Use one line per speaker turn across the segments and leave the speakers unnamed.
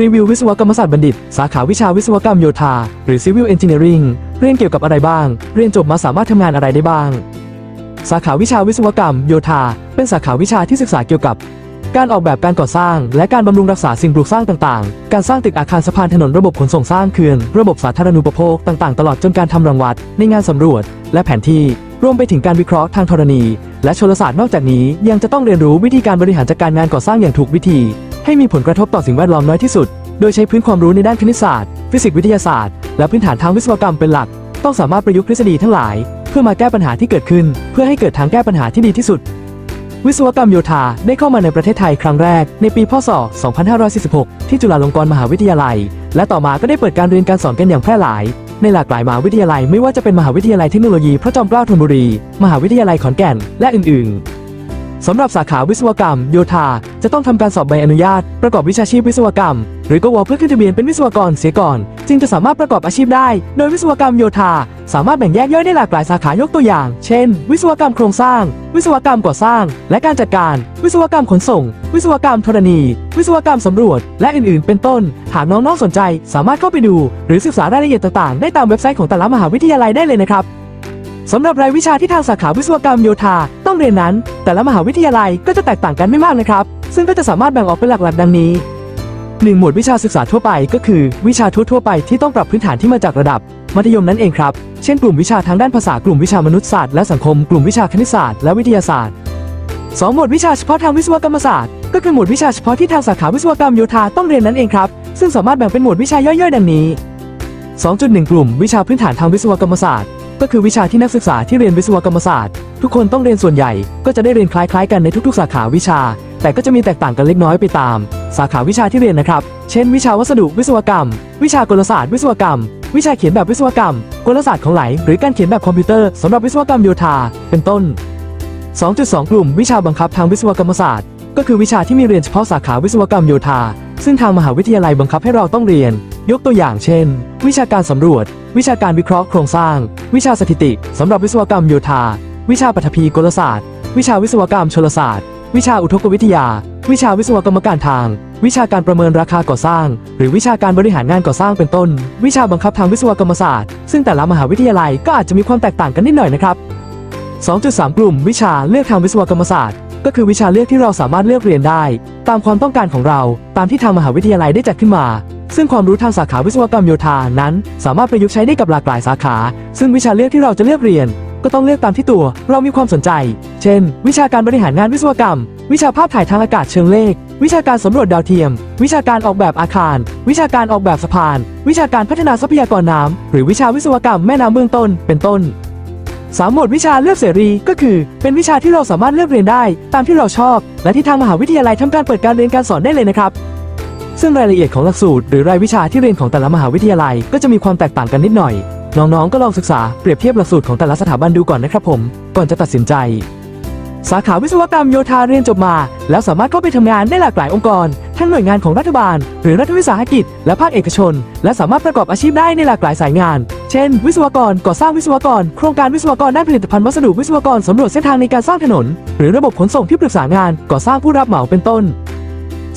รีวิววิศวกรรมศาสตร์บัณฑิต สาขาวิชาวิศวกรรมโยธา หรือ Civil Engineering เรียนเกี่ยวกับอะไรบ้าง เรียนจบมาสามารถทำงานอะไรได้บ้าง สาขาวิชาวิศวกรรมโยธา เป็นสาขาวิชาที่ศึกษาเกี่ยวกับ การออกแบบการก่อสร้าง และการบำรุงรักษาสิ่งปลูกสร้างต่างๆ การสร้างตึกอาคารสะพานถนนระบบขนส่งสร้างเขื่อนระบบสาธารณูปโภคต่างๆ ตลอดจนการทำรังวัด ในงานสำรวจ และแผนที่ รวมไปถึงการวิเคราะห์ทางธรณี และชลศาสตร์นอกจากนี้ยังจะต้องเรียนรู้วิธีการบริหารจัดการงานก่อสร้างอย่างถูกวิธี ให้มีผลกระทบต่อสิ่งแวดล้อมน้อยที่สุด โดยใช้พื้นความรู้ในด้านคณิตศาสตร์ ฟิสิกส์วิทยาศาสตร์ และพื้นฐานทางวิศวกรรมเป็นหลัก ต้องสามารถประยุกต์ทฤษฎีทั้งหลาย เพื่อมาแก้ปัญหาที่เกิดขึ้น เพื่อให้เกิดทางแก้ปัญหาที่ดีที่สุด วิศวกรรมโยธาได้เข้ามาในประเทศไทยครั้งแรก ในปีพศ 2546 ที่จุฬาลงกรณ์มหาวิทยาลัย และต่อมาก็ได้เปิดการเรียนการสอนกันอย่างแพร่หลาย ในหลากหลายมหาวิทยาลัยไม่ว่าจะเป็นมหาวิทยาลัยเทคโนโลยีพระจอมเกล้าธนบุรี มหาวิทยาลัยขอนแก่น และอื่น ๆ สำหรับสาขาวิศวกรรม โยธา จะต้องทำการสอบใบอนุญาต ประกอบวิชาชีพวิศวกรรม หรือกวเพื่อขึ้นทะเบียนเป็นวิศวกรเสียก่อน จึงจะสามารถประกอบอาชีพได้ โดยวิศวกรรมโยธา สามารถแบ่งแยกย่อยได้หลากหลายสาขายกตัวอย่าง เช่น วิศวกรรมโครงสร้าง วิศวกรรมก่อสร้าง และการจัดการ วิศวกรรมขนส่ง วิศวกรรมธรณี วิศวกรรมสำรวจ และอื่นๆ เป็นต้น หากน้องๆสนใจ สามารถเข้าไปดู หรือศึกษารายละเอียดต่างๆ ได้ตามเว็บไซต์ของแต่ละมหาวิทยาลัยได้เลยนะครับ สำหรับรายวิชาที่ทางสาขาวิศวกรรมโยธาต้องเรียนนั้น แต่ละมหาวิทยาลัยก็จะแตกต่างกันไม่มากนะครับ ซึ่งก็จะสามารถแบ่งออกเป็นหลักๆดังนี้ 1. หมวดวิชาศึกษาทั่วไปก็คือ วิชาทั่วๆไปที่ต้องปรับพื้นฐานที่มาจากระดับ มัธยมนั่นเองครับ เช่นกลุ่มวิชาทางด้านภาษากลุ่มวิชามนุษยศาสตร์และสังคม กลุ่มวิชาคณิตศาสตร์และวิทยาศาสตร์ 2. หมวดวิชาเฉพาะทางวิศวกรรมศาสตร์ก็คือหมวดวิชาเฉพาะที่ทางสาขาวิศวกรรมโยธาต้องเรียนนั่นเองครับ ซึ่งสามารถแบ่งเป็นหมวดวิชาย่อยๆ ดังนี้ 2.1 กลุ่มวิชาพื้นฐานทางวิศวกรรมศาสตร์ ก็คือวิชาที่นักศึกษาที่เรียนวิศวกรรมศาสตร์ ทุกคนต้องเรียนส่วนใหญ่ ก็จะได้เรียนคล้ายๆ กันในทุกๆ สาขาวิชา แต่ก็จะมีแตกต่างกันเล็กน้อยไปตาม สาขาวิชาที่เรียนนะครับ เช่น วิชาวัสดุวิศวกรรม วิชากลศาสตร์วิศวกรรม วิชาเขียนแบบวิศวกรรม กลศาสตร์ของไหล หรือการเขียนแบบคอมพิวเตอร์สำหรับวิศวกรรมโยธา เป็นต้น 2.2 กลุ่ม วิชาบังคับทางวิศวกรรมศาสตร์ ก็คือวิชาที่มีเรียนเฉพาะสาขาวิศวกรรมโยธา ซึ่งทางมหาวิทยาลัยบังคับให้เราต้องเรียน ยกตัวอย่างเช่น วิชาการสำรวจ วิชาการวิเคราะห์โครงสร้าง วิชาสถิติสำหรับวิศวกรรมโยธา วิชาปฐพีกลศาสตร์ วิชาวิศวกรรมชลศาสตร์ วิชาอุทกวิทยา วิชาวิศวกรรมการทาง วิชาการประเมินราคาก่อสร้าง หรือวิชาการบริหารงานก่อสร้างเป็นต้น วิชาบังคับทางวิศวกรรมศาสตร์ ซึ่งแต่ละมหาวิทยาลัยก็อาจจะมีความแตกต่างกันนิดหน่อยนะครับ 2.3 กลุ่ม วิชาเลือกทางวิศวกรรมศาสตร์ ก็คือวิชาเลือกที่เราสามารถเลือกเรียนได้ ตามความต้องการของเรา ตามที่ทางมหาวิทยาลัยได้จัดขึ้นมา ซึ่งความรู้ทางสาขาวิศวกรรมโยธานั้น สามารถประยุกต์ใช้ได้กับหลากหลายสาขา ซึ่งวิชาเลือกที่เราจะเลือกเรียน ก็ต้องเลือกตามที่ตัวเรามีความสนใจ เช่น วิชาการบริหารงานวิศวกรรม วิชาภาพถ่ายทางอากาศเชิงเลข วิชาการสำรวจดาวเทียม วิชาการออกแบบอาคาร วิชาการออกแบบสะพาน วิชาการพัฒนาทรัพยากรน้ำหรือวิชาวิศวกรรมแม่น้ำเบื้องต้น เป็นต้นสามหมวดวิชาเลือกเสรีก็คือ เป็นวิชาที่เราสามารถเลือกเรียนได้ ตามที่เราชอบ และที่ทางมหาวิทยาลัยทำการเปิดการเรียนการสอนได้เลยนะครับ ซึ่งรายละเอียดของหลักสูตรหรือรายวิชาที่เรียนของแต่ละมหาวิทยาลัยก็จะมีความแตกต่างกันนิดหน่อย น้องๆ ก็ลองศึกษาเปรียบเทียบหลักสูตรของแต่ละสถาบันดูก่อนนะครับผม ก่อนจะตัดสินใจ สาขาวิศวกรรมโยธาเรียนจบมา แล้วสามารถเข้าไปทำงานได้หลากหลายองค์กร ทั้งหน่วยงานของรัฐบาล หรือรัฐวิสาหกิจ และภาคเอกชน และสามารถประกอบอาชีพได้ในหลากหลายสายงาน เช่น วิศวกรก่อสร้างวิศวกร โครงการวิศวกรด้านผลิตภัณฑ์วัสดุวิศวกรสำรวจเส้นทางในการสร้างถนน หรือระบบขนส่งที่ปรึกษางานก่อสร้างผู้รับเหมาเป็นต้น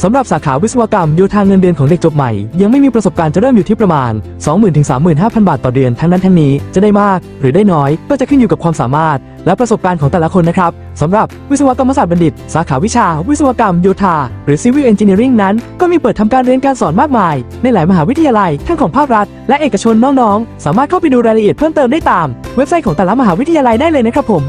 สำหรับสาขาวิศวกรรมโยธาเงินเดือนของเด็กจบใหม่ ยังไม่มีประสบการณ์จะเริ่มอยู่ที่ประมาณ 20,000ถึง35,000 บาทต่อเดือนทั้งนั้นทั้งนี้จะได้มากหรือได้น้อยก็จะขึ้นอยู่กับความสามารถ และประสบการณ์ของแต่ละคนนะครับสำหรับวิศวกรรมศาสตร์บัณฑิต สาขาวิชา วิศวกรรมโยธา หรือ Civil Engineering นั้น ก็มีเปิดทำการเรียนการสอนมากมาย ในหลายมหาวิทยาลัยทั้งของภาครัฐ และเอกชนน้องๆ สามารถเข้าไปดูรายละเอียดเพิ่มเติมได้ตาม เว็บไซต์ของแต่ละมหาวิทยาลัยได้เลยนะครับผม